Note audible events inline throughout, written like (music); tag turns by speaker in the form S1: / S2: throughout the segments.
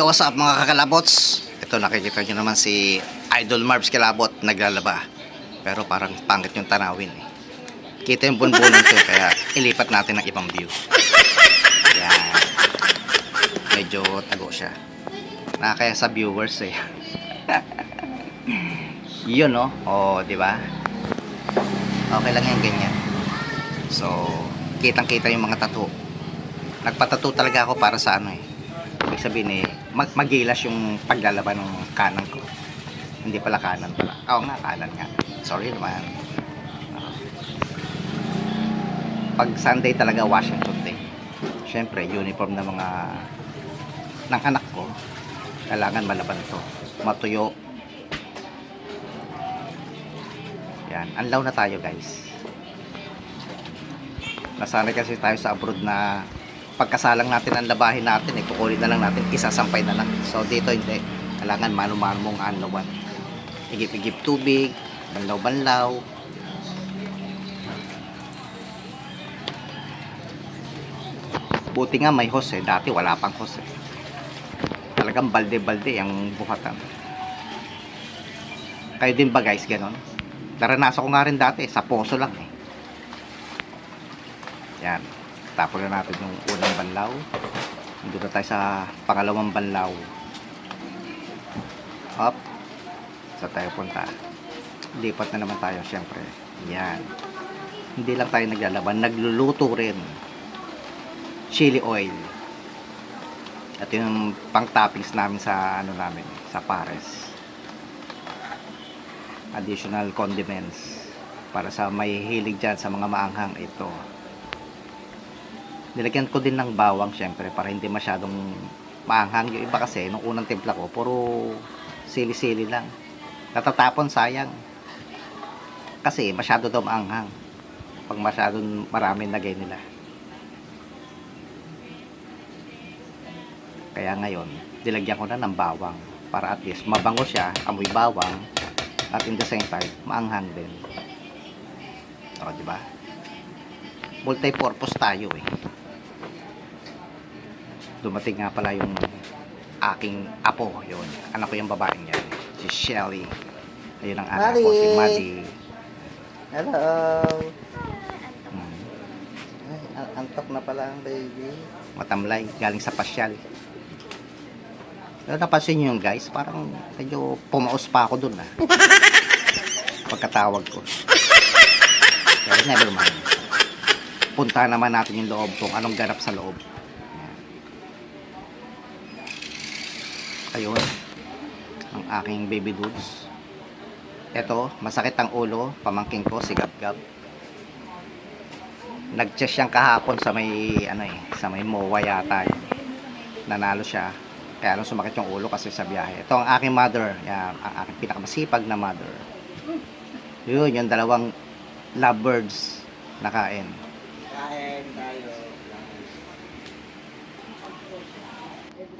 S1: Yo, what's up mga kakalabots? Ito nakikita nyo naman si Idol Marbs Kilabot naglalaba. Pero parang pangit yung tanawin eh. Kita yung bunbunan ko kaya ilipat natin ng ibang view. Yan. Medyo tago siya. Nakakaya sa viewers eh. (laughs) Yun no? Oo, di ba? Okay lang yan ganyan. So, kitang-kita yung mga tattoo. Nagpatattoo talaga ako para sa ano eh. Ibig sabihin eh, mag magilas yung paglalaban ng kanan ko. Hindi pala kanan pala. Oo nga, kanan nga. Sorry naman. Oo. Pag Sunday talaga Washington Day. Siyempre, uniform ng mga ng anak ko. Kailangan malaban to. Matuyo. Yan. Anlaw na tayo guys. Nasanay kasi tayo sa abroad na pagkasalang natin ang labahin natin eh, kukulit na lang natin, isasampay na lang. So dito hindi, kailangan mano-mano mong anlawan. Igip-igip tubig, banlaw-banlaw. Buti nga may hose eh, dati wala pang hose eh. Talagang balde-balde ang buhatan. Kayo din ba guys, ganon? Naranasan ko nga rin dati, sa poso lang eh. Yan. Tapon na natin yung unang banlaw. Dito na tayo sa pangalawang banlaw. Up. Sa tayo punta. Lipat na naman tayo, syempre. Yan. Hindi lang tayo naglalaban, nagluluto rin. Chili oil. At yung pang toppings namin sa ano namin, sa pares. Additional condiments para sa may hilig dyan sa mga maanghang ito nilagyan ko din ng bawang syempre para hindi masyadong maanghang. Yung iba kasi nung unang timpla ko puro sili-sili lang. Natatapon sayang. Kasi masyado daw maanghang pag masyadong marami lagay nila. Kaya ngayon nilagyan ko na ng bawang para at least mabango siya amoy bawang at in the same time maanghang din. O di multi-purpose tayo eh dumating nga pala yung aking apo. Yun. Anak ko yung babaeng yan. Si Shelly. Ayun ang anak ko si. Maddie
S2: Hello.
S1: Hmm,
S2: Ay, an- antok na pala ang baby.
S1: matamlay. Galing sa pasyal. Pero napansin nyo yun guys? Parang medyo pumaos pa ako dun ah. (laughs) Pagkatawag ko. Pero never mind. Punta naman natin yung loob kung anong ganap sa loob ayun. Ang aking baby dudes eto masakit ang ulo. Pamangking ko si Gab Gab. Nag-chess siyang kahapon sa may ano eh sa may MOA yata yun. nanalo siya. Kaya lang sumakit yung ulo kasi sa biyahe. Ito ang aking mother. Yan, ang aking pinakamasipag na mother. Yun yung dalawang lovebirds na kain.
S2: Kain tayo.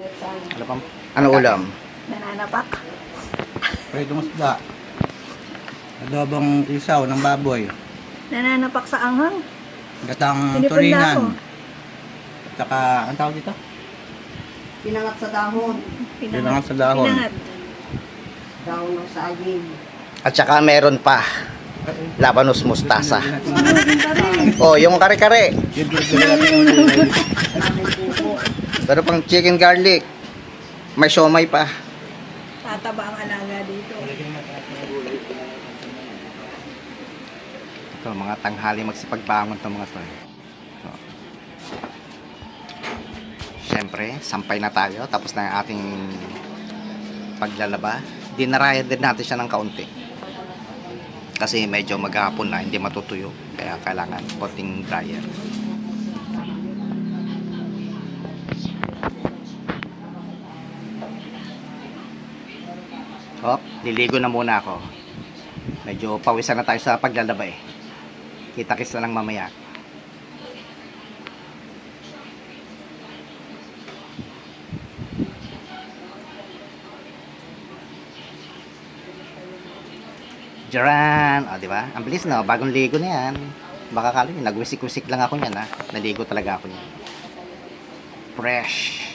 S1: Ano pang ano ulam
S3: Nananapak.
S2: Pwede isda. Adobong isaw ng baboy.
S3: Nananapak sa anghang.
S2: Gatang
S3: Pinipon na ako.
S2: tulingan. Saka, ang tawag dito?
S4: Pinangat sa dahon.
S2: Pinangat sa dahon.
S3: Pinangat.
S4: Dahon ng saging.
S1: at saka meron pa labanos mustasa oh yung kare-kare (laughs) pero pang chicken garlic may siomay pa.
S3: Tataba ang alaga dito.
S1: ito mga tanghali magsipagbangon to mga to. So, syempre sampay na tayo tapos na yung ating paglalaba. Dinarayan din natin siya ng kaunti. Kasi medyo maghapon na hindi matutuyo kaya kailangan konting dryer Hop, liligo na muna ako. Medyo pawisan na tayo sa paglalaba eh. Kita-kits na lang mamaya. Jaran! O, di ba? Ang bilis no? Bagong ligo na yan. Baka kala nyo, nagwisik-wisik lang ako yan ha. Naligo talaga ako yan. Fresh!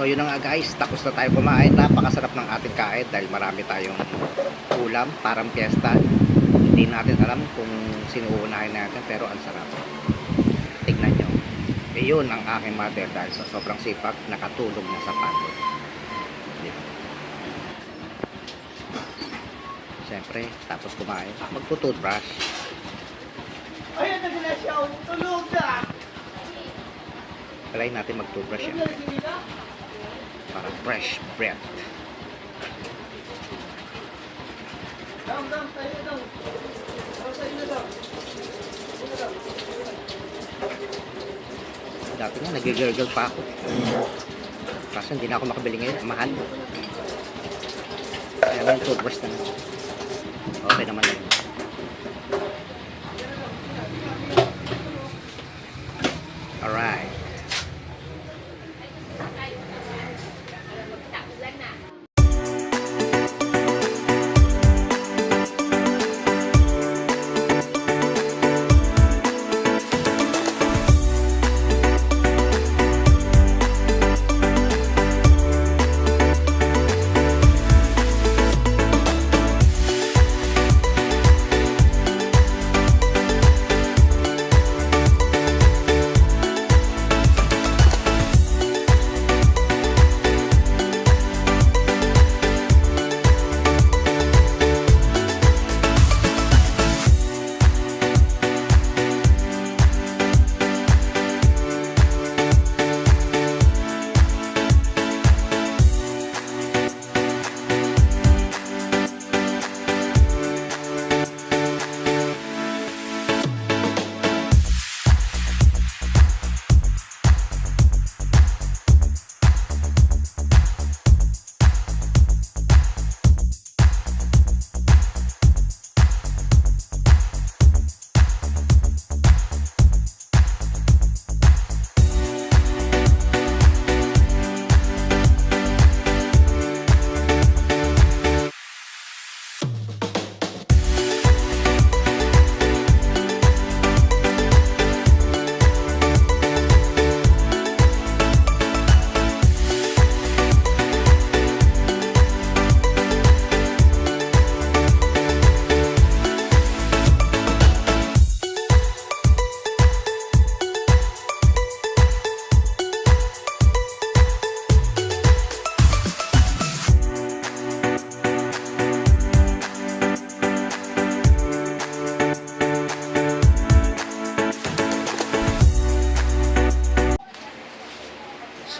S1: So yun na nga guys, tapos na tayo kumain. Napakasarap ng ating kain dahil marami tayong ulam, parang piyesta. Hindi natin alam kung sino uunahin natin pero ang sarap. Tignan nyo. Eh yun ang aking mother dahil sa sobrang sipag, nakatulog na sa pagod. Siyempre, tapos kumain, magpo-toothbrush.
S5: Ayun, nagla siya. Tulog na.
S1: Kailangan natin mag-toothbrush yan.
S5: Na daw.
S1: Dati nga, nagigirgle pa ako. Kaso hindi na ako makabili ngayon. Mahal. Kaya may toothbrush na lang. Okay naman lang. Alright.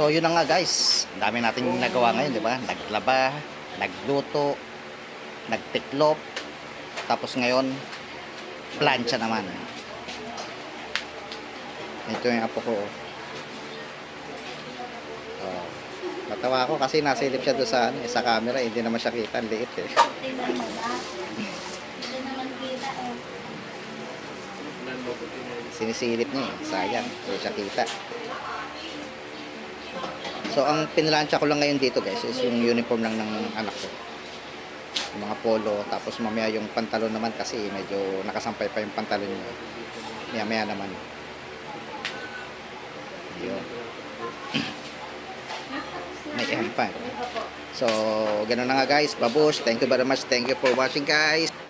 S1: So yun na nga guys, ang dami natin nagawa ngayon, di ba? Naglaba, nagluto, nagtiklop, tapos ngayon, plancha naman. Ito yung apo ko. Oh. Natawa ako kasi nasilip siya doon sa, ano, eh, sa camera, hindi naman siya kita, ang liit eh.
S3: Eh.
S1: Sinisilip niya eh, sayang, hindi siya kita. So ang pinlansya ko lang ngayon dito guys is yung uniform lang ng anak ko. Yung mga polo, tapos mamaya yung pantalon naman kasi medyo nakasampay pa yung pantalon niya. Maya maya naman. Yun. (clears throat) May eh. So, ganun na nga guys. Babush, thank you very much. Thank you for watching guys.